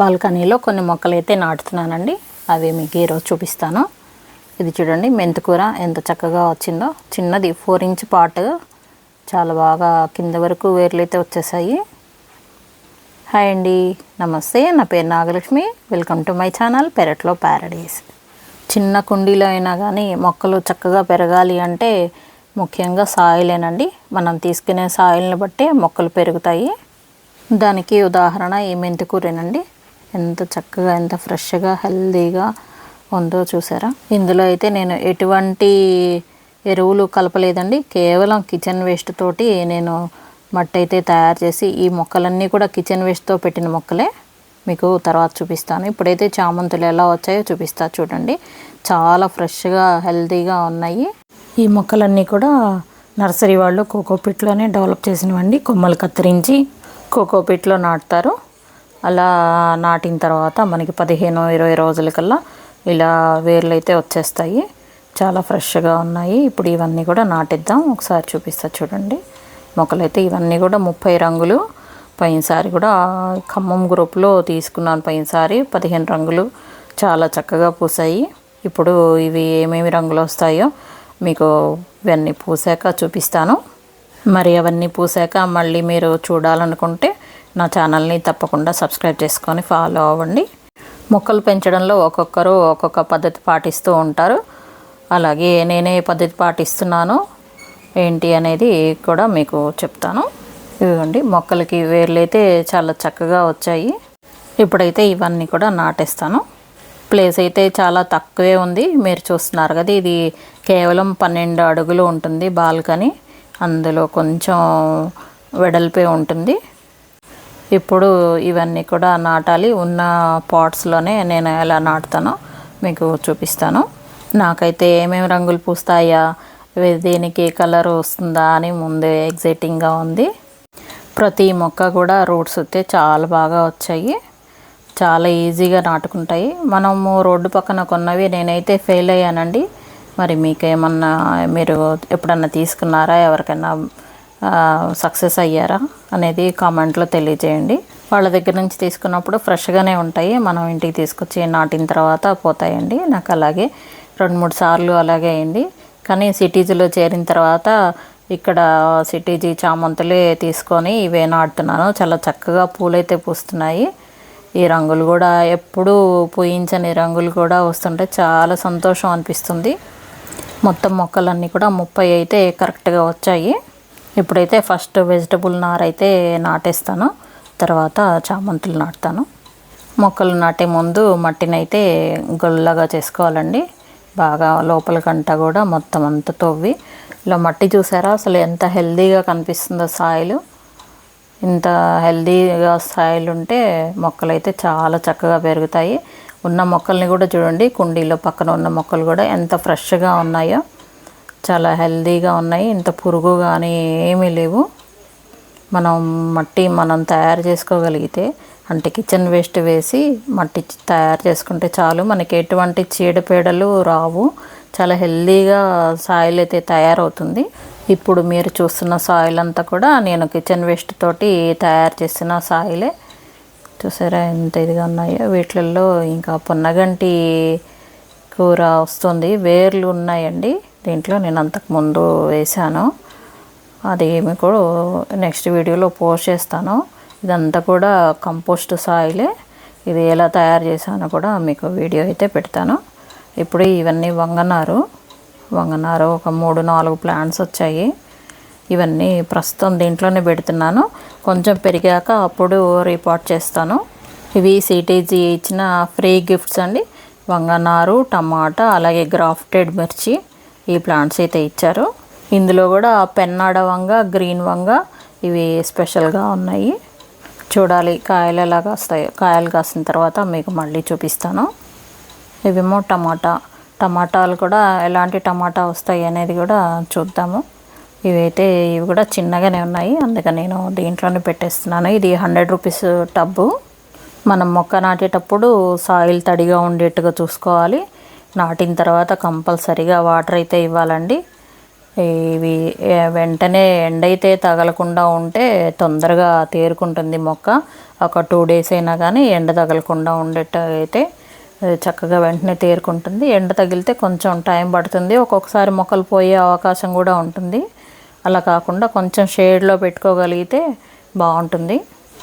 బాల్కనీలో కొన్ని మొక్కలు అయితే నాటుతున్నానండి. అవి మీకు ఈరోజు చూపిస్తాను. ఇది చూడండి మెంతికూర ఎంత చక్కగా వచ్చిందో. చిన్నది ఫోర్ ఇంచ్ పాట్. చాలా బాగా కింద వరకు వేర్లు అయితే వచ్చేసాయి. హాయ్ అండి నమస్తే. నా పేరు Nagalakshmi. Welcome to my channel పెరట్లో ప్యారడైస్ చిన్న కుండీలో అయినా కానీ మొక్కలు చక్కగా పెరగాలి అంటే ముఖ్యంగా సాయిలేనండి. మనం తీసుకునే సాయిల్ని బట్టే మొక్కలు పెరుగుతాయి. దానికి ఉదాహరణ ఈ మెంతికూరేనండి ఎంత చక్కగా ఎంత ఫ్రెష్గా హెల్దీగా ఉందో చూసారా? ఇందులో అయితే నేను ఎటువంటి ఎరువులు కలపలేదండి. కేవలం కిచెన్ వేస్ట్ తోటి నేను మట్టి అయితే తయారు చేసి ఈ మొక్కలన్నీ కూడా కిచెన్ వేస్ట్తో పెట్టిన మొక్కలే మీకు తర్వాత చూపిస్తాను. ఇప్పుడైతే చామంతులు ఎలా వచ్చాయో చూపిస్తా చూడండి. చాలా ఫ్రెష్గా హెల్తీగా ఉన్నాయి. ఈ మొక్కలన్నీ కూడా నర్సరీ వాళ్ళు కోకోపిట్లోనే డెవలప్ చేసినవండి. కొమ్మలు కత్తిరించి కోకోపిట్లో నాటుతారు. అలా నాటిన తర్వాత మనకి పదిహేను ఇరవై రోజులకల్లా ఇలా వేర్లు అయితే వచ్చేస్తాయి. చాలా ఫ్రెష్గా ఉన్నాయి. ఇప్పుడు ఇవన్నీ కూడా నాటిద్దాం. ఒకసారి చూపిస్తా చూడండి. మొక్కలైతే ఇవన్నీ కూడా ముప్పై రంగులు. పోయినసారి కూడా ఖమ్మం గ్రూప్లో తీసుకున్నాను పోయినసారి పదిహేను రంగులు చాలా చక్కగా పూసాయి. ఇప్పుడు ఇవి ఏమేమి రంగులు వస్తాయో మీకు ఇవన్నీ పూసాక చూపిస్తాను. మరి అవన్నీ పూసాక మళ్ళీ మీరు చూడాలనుకుంటే నా ఛానల్ని తప్పకుండా సబ్స్క్రైబ్ చేసుకొని ఫాలో అవ్వండి. మొక్కలు పెంచడంలో ఒక్కొక్కరు ఒక్కొక్క పద్ధతి పాటిస్తూ ఉంటారు. అలాగే నేనే పద్ధతి పాటిస్తున్నాను ఏంటి అనేది కూడా మీకు చెప్తాను. ఇవ్వండి మొక్కలకి వేర్లైతే చాలా చక్కగా వచ్చాయి. ఇప్పుడైతే ఇవన్నీ కూడా నాటేస్తాను. ప్లేస్ అయితే చాలా తక్కువే ఉంది. మీరు చూస్తున్నారు కదా ఇది కేవలం పన్నెండు అడుగులు ఉంటుంది బాల్కనీ. అందులో కొంచెం వెడల్పే ఉంటుంది. ఇప్పుడు ఇవన్నీ కూడా నాటాలి. ఉన్న పాట్స్లోనే నేను ఎలా నాటుతానో మీకు చూపిస్తాను. నాకైతే ఏమేమి రంగులు పూస్తాయా? దీనికి కలర్ వస్తుందా అని ముందే ఎగ్జైటింగ్గా ఉంది. ప్రతి మొక్క కూడా రూట్స్ అయితే చాలా బాగా వచ్చాయి. చాలా ఈజీగా నాటుకుంటాయి. మనము రోడ్డు పక్కన కొన్నవి నేనైతే ఫెయిల్ అయ్యానండి. మరి మీకేమన్నా మీరు ఎప్పుడన్నా తీసుకున్నారా? ఎవరికైనా సక్సెస్ అయ్యారా అనేది కామెంట్లో తెలియజేయండి. వాళ్ళ దగ్గర నుంచి తీసుకున్నప్పుడు ఫ్రెష్గానే ఉంటాయి. మనం ఇంటికి తీసుకొచ్చి నాటిన తర్వాత పోతాయండి. నాకు అలాగే రెండు మూడు సార్లు అలాగే అయింది. కానీ సిటీజీలో చేరిన తర్వాత ఇక్కడ సిటీజీ చామంతులే తీసుకొని ఇవే నాటుతున్నాను. చాలా చక్కగా పూలైతే పూస్తున్నాయి. ఈ రంగులు కూడా ఎప్పుడూ పూయించని రంగులు కూడా వస్తుంటే చాలా సంతోషం అనిపిస్తుంది. మొత్తం మొక్కలన్నీ కూడా ముప్పై అయితే కరెక్ట్గా వచ్చాయి. ఇప్పుడైతే ఫస్ట్ వెజిటబుల్ నార్ అయితే నాటేస్తాను తర్వాత చామంతులు నాటుతాను. మొక్కలు నాటే ముందు మట్టిని అయితే గొల్లగా చేసుకోవాలండి. బాగా లోపలికంట కూడా మొత్తం అంతా తవ్వి. ఇలా మట్టి చూసారా? అసలు ఎంత హెల్దీగా కనిపిస్తుందో సాయిలు. ఇంత హెల్దీగా సాయిల్ ఉంటే మొక్కలు అయితే చాలా చక్కగా పెరుగుతాయి. ఉన్న మొక్కల్ని కూడా చూడండి కుండీలో పక్కన ఉన్న మొక్కలు కూడా ఎంత ఫ్రెష్గా ఉన్నాయో. చాలా హెల్దీగా ఉన్నాయి. ఇంత పురుగు కానీ ఏమీ లేవు. మనం మట్టి మనం తయారు చేసుకోగలిగితే అంటే కిచెన్ వేస్ట్ వేసి మట్టి తయారు చేసుకుంటే చాలు. మనకి ఎటువంటి చీడపీడలు రావు. చాలా హెల్దీగా సాయిల్ అయితే తయారవుతుంది. ఇప్పుడు మీరు చూస్తున్న సాయిల్ అంతా కూడా నేను కిచెన్ వేస్ట్ తోటి తయారు చేసిన సాయిలే. చూసారా ఎంత ఇదిగా ఉన్నాయో. వీటిల్లో ఇంకా పొన్నగంటి కూర వస్తుంది. వేర్లు ఉన్నాయండి. దీంట్లో నేను అంతకుముందు వేశాను. అది మీకు నెక్స్ట్ వీడియోలో పోస్ట్ చేస్తాను. ఇదంతా కూడా కంపోస్ట్ సాయిలే. ఇది ఎలా తయారు చేశానో కూడా మీకు వీడియో అయితే పెడతాను. ఇప్పుడు ఇవన్నీ వంగనారు. వంగనారు ఒక మూడు నాలుగు ప్లాంట్స్ వచ్చాయి. ఇవన్నీ ప్రస్తుతం దీంట్లోనే పెడుతున్నాను. కొంచెం పెరిగాక అప్పుడు రిపోర్ట్ చేస్తాను. ఇవి సిటీజీ ఇచ్చిన ఫ్రీ గిఫ్ట్స్ అండి. వంగనారు టమాటా అలాగే గ్రాఫ్టెడ్ మిర్చి. ఈ ప్లాంట్స్ అయితే ఇచ్చారు. ఇందులో కూడా పెన్నాడ వంగ గ్రీన్ వంగ ఇవి స్పెషల్గా ఉన్నాయి. చూడాలి కాయలు ఎలా కాస్తాయో. కాయలు కాసిన తర్వాత మీకు మళ్ళీ చూపిస్తాను. ఇవేమో టమాటా. టమాటాలు కూడా ఎలాంటి టమాటా వస్తాయి అనేది కూడా చూద్దాము. ఇవైతే ఇవి కూడా చిన్నగానే ఉన్నాయి. అందుకని నేను దీంట్లోనే పెట్టేస్తున్నాను. ఇది హండ్రెడ్ రూపీస్ టబ్బు. మనం మొక్క నాటేటప్పుడు సాయిల్ తడిగా ఉండేట్టుగా చూసుకోవాలి. నాటిన తర్వాత కంపల్సరీగా వాటర్ అయితే ఇవ్వాలండి. ఇవి వెంటనే ఎండ అయితే తగలకుండా ఉంటే తొందరగా తేరుకుంటుంది మొక్క. ఒక టూ డేస్ అయినా కానీ ఎండ తగలకుండా ఉండేట అయితే చక్కగా వెంటనే తేరుకుంటుంది. ఎండ తగిలితే కొంచెం టైం పడుతుంది. ఒక్కొక్కసారి మొక్కలు పోయే అవకాశం కూడా ఉంటుంది. అలా కాకుండా కొంచెం షేడ్లో పెట్టుకోగలిగితే బాగుంటుంది.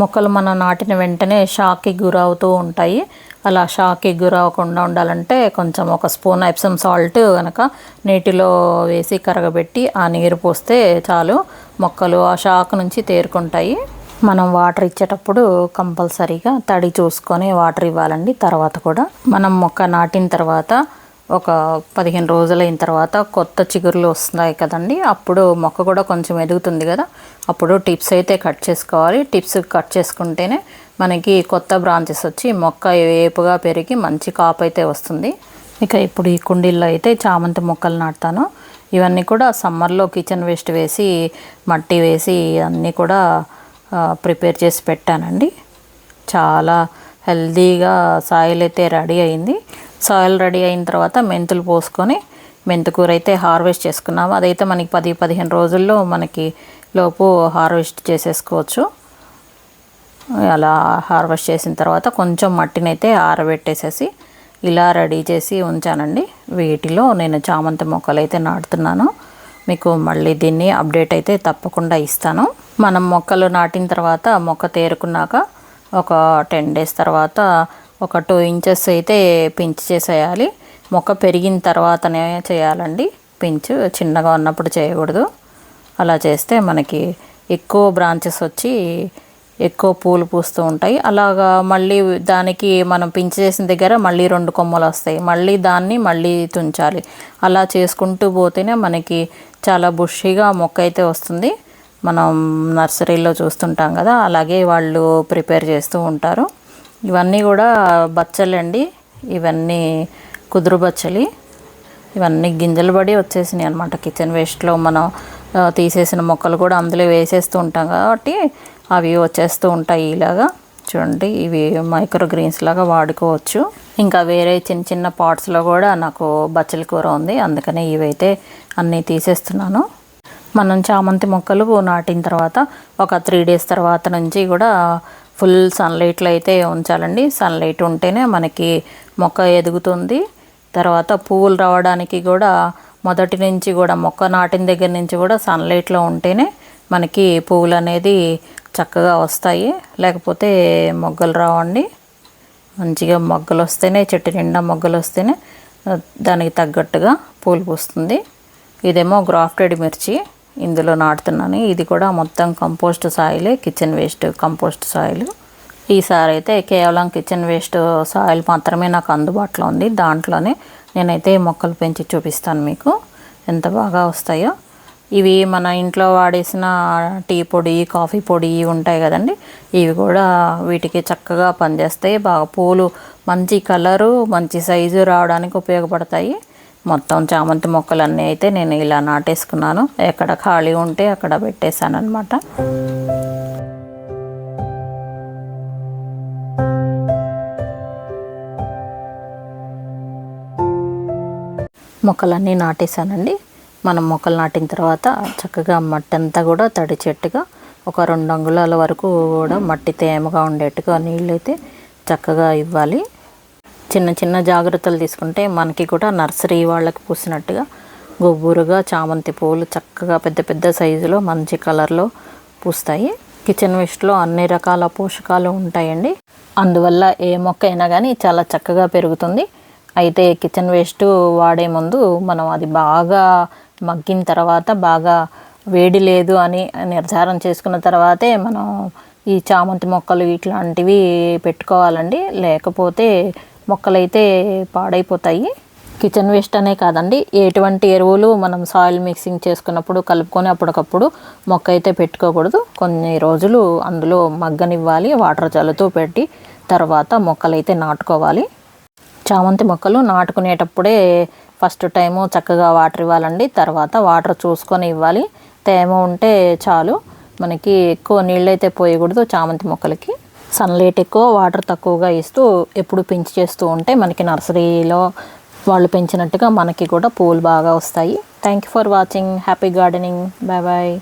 మొక్కలు మనం నాటిన వెంటనే షాక్కి గురవుతూ ఉంటాయి. అలా షాక్కి గురవకుండా ఉండాలంటే కొంచెం ఒక స్పూన్ ఎప్సమ్ సాల్ట్ కనుక నీటిలో వేసి కరగబెట్టి ఆ నీరు పోస్తే చాలు మొక్కలు ఆ షాక్ నుంచి తేరుకుంటాయి. మనం వాటర్ ఇచ్చేటప్పుడు కంపల్సరీగా తడి చూసుకొని వాటర్ ఇవ్వాలండి. తర్వాత కూడా మనం మొక్క నాటిన తర్వాత ఒక పదిహేను రోజులైన తర్వాత కొత్త చిగురులు వస్తున్నాయి కదండి. అప్పుడు మొక్క కూడా కొంచెం ఎదుగుతుంది కదా. అప్పుడు టిప్స్ అయితే కట్ చేసుకోవాలి. టిప్స్ కట్ చేసుకుంటేనే మనకి కొత్త బ్రాంచెస్ వచ్చి మొక్క ఏపుగా పెరిగి మంచి కాపు అయితే వస్తుంది. ఇక ఇప్పుడు ఈ కుండీల్లో అయితే చామంతి మొక్కలు నాటుతాను. ఇవన్నీ కూడా సమ్మర్లో కిచెన్ వేస్ట్ వేసి మట్టి వేసి అన్నీ కూడా ప్రిపేర్ చేసి పెట్టానండి. చాలా హెల్దీగా సాయిల్ అయితే రెడీ అయింది. సాయిల్ రెడీ అయిన తర్వాత మెంతులు పోసుకొని మెంతుకూర అయితే హార్వెస్ట్ చేసుకున్నాము. అదైతే మనకి పది పదిహేను రోజుల్లో మనకి లోపు హార్వెస్ట్ చేసేసుకోవచ్చు. అలా హార్వెస్ట్ చేసిన తర్వాత కొంచెం మట్టినైతే ఆరబెట్టేసేసి ఇలా రెడీ చేసి ఉంచానండి. వీటిలో నేను చామంతి మొక్కలు అయితే నాటుతున్నాను. మీకు మళ్ళీ దీన్ని అప్డేట్ అయితే తప్పకుండా ఇస్తాను. మనం మొక్కలు నాటిన తర్వాత మొక్క తేరుకున్నాక ఒక టెన్ డేస్ తర్వాత ఒక టూ ఇంచెస్ అయితే పించ్ చేసేయాలి. మొక్క పెరిగిన తర్వాతనే చేయాలండి. పించ్ చిన్నగా ఉన్నప్పుడు చేయకూడదు. అలా చేస్తే మనకి ఎక్కువ బ్రాంచెస్ వచ్చి ఎక్కువ పూలు పూస్తూ ఉంటాయి. అలాగా మళ్ళీ దానికి మనం పింఛ చేసిన దగ్గర మళ్ళీ రెండు కొమ్మలు వస్తాయి. మళ్ళీ దాన్ని మళ్ళీ తుంచాలి. అలా చేసుకుంటూ పోతేనే మనకి చాలా బుషీగా మొక్క అయితే వస్తుంది. మనం నర్సరీలో చూస్తుంటాం కదా అలాగే వాళ్ళు ప్రిపేర్ చేస్తూ ఉంటారు. ఇవన్నీ కూడా బచ్చలండి. ఇవన్నీ కుదురు బచ్చలి. ఇవన్నీ గింజలు పడి వచ్చేసినాయి అనమాట కిచెన్ వేస్ట్లో మనం తీసేసిన మొక్కలు కూడా అందులో వేసేస్తూ ఉంటాం కాబట్టి అవి వచ్చేస్తూ ఉంటాయి ఇలాగా. చూడండి ఇవి మైక్రో గ్రీన్స్ లాగా వాడుకోవచ్చు. ఇంకా వేరే చిన్న చిన్న పాట్స్లో కూడా నాకు బచ్చల కూర ఉంది. అందుకని ఇవైతే అన్నీ తీసేస్తున్నాను. మనం చామంతి మొక్కలు నాటిన తర్వాత ఒక త్రీ డేస్ తర్వాత నుంచి కూడా ఫుల్ సన్లైట్లో అయితే ఉంచాలండి. సన్లైట్ ఉంటేనే మనకి మొక్క ఎదుగుతుంది. తర్వాత పువ్వులు రావడానికి కూడా మొదటి నుంచి కూడా మొక్క నాటిన దగ్గర నుంచి కూడా సన్లైట్లో ఉంటేనే మనకి పువ్వులు అనేది చక్కగా వస్తాయి. లేకపోతే మొగ్గలు రావండి. మంచిగా మొగ్గలు వస్తేనే చెట్టు నిండా మొగ్గలు వస్తేనే దానికి తగ్గట్టుగా పూలు పూస్తుంది. ఇదేమో గ్రాఫ్టెడ్ మిర్చి. ఇందులో నాటుతున్నాను. ఇది కూడా మొత్తం కంపోస్ట్ సాయిలే కిచెన్ వేస్ట్ కంపోస్ట్ సాయిల్. ఈసారి అయితే కేవలం కిచెన్ వేస్ట్ సాయిల్ మాత్రమే నాకు అందుబాటులో ఉంది. దాంట్లోనే నేనైతే మొక్కలు పెంచి చూపిస్తాను మీకు. ఎంత బాగా వస్తాయో. ఇవి మన ఇంట్లో వాడేసిన టీ పొడి కాఫీ పొడి ఉంటాయి కదండి. ఇవి కూడా వీటికి చక్కగా పనిచేస్తాయి. బాగా పూలు మంచి కలరు మంచి సైజు రావడానికి ఉపయోగపడతాయి. మొత్తం చామంతి మొక్కలన్నీ అయితే నేను ఇలా నాటేసుకున్నాను. ఎక్కడ ఖాళీ ఉంటే అక్కడ పెట్టేశాను అనమాట మొక్కలన్నీ నాటేశానండి. మనం మొక్కలు నాటిన తర్వాత చక్కగా మట్టి అంతా కూడా తడిచెట్టుగా ఒక రెండు అంగుళాల వరకు కూడా మట్టి తేమగా ఉండేట్టుగా నీళ్ళు అయితే చక్కగా ఇవ్వాలి. చిన్న చిన్న జాగ్రత్తలు తీసుకుంటే మనకి కూడా నర్సరీ వాళ్ళకి పూసినట్టుగా గొబ్బూరుగా చామంతి పూలు చక్కగా పెద్ద పెద్ద సైజులో మంచి కలర్లో పూస్తాయి. కిచెన్ వేస్ట్లో అన్ని రకాల పోషకాలు ఉంటాయండి. అందువల్ల ఏ మొక్క అయినా కానీ చాలా చక్కగా పెరుగుతుంది. అయితే కిచెన్ వేస్ట్ వాడే ముందు మనం అది బాగా మగ్గిన తర్వాత బాగా వేడి లేదు అని నిర్ధారణ చేసుకున్న తర్వాతే మనం ఈ చామంతి మొక్కలు ఇట్లాంటివి పెట్టుకోవాలండి. లేకపోతే మొక్కలైతే పాడైపోతాయి. కిచెన్ వేస్ట్ అనే కాదండి. ఎటువంటి ఎరువులు మనం సాయిల్ మిక్సింగ్ చేసుకున్నప్పుడు కలుపుకొని అప్పటికప్పుడు మొక్క అయితే పెట్టుకోకూడదు. కొన్ని రోజులు అందులో మగ్గనివ్వాలి వాటర్ చల్లుతూ పెట్టి తర్వాత మొక్కలైతే నాటుకోవాలి. చామంతి మొక్కలు నాటుకునేటప్పుడే ఫస్ట్ టైము చక్కగా వాటర్ ఇవ్వాలండి తర్వాత వాటర్ చూసుకొని ఇవ్వాలి. తేమ ఉంటే చాలు. మనకి ఎక్కువ నీళ్ళు అయితే పోయకూడదు చామంతి మొక్కలకి. సన్లైట్ ఎక్కువ వాటర్ తక్కువగా ఇస్తూ ఎప్పుడు పించి చేస్తూ ఉంటే మనకి నర్సరీలో వాళ్ళు పెంచినట్టుగా మనకి కూడా పూలు బాగా వస్తాయి. Thank you for watching happy gardening bye bye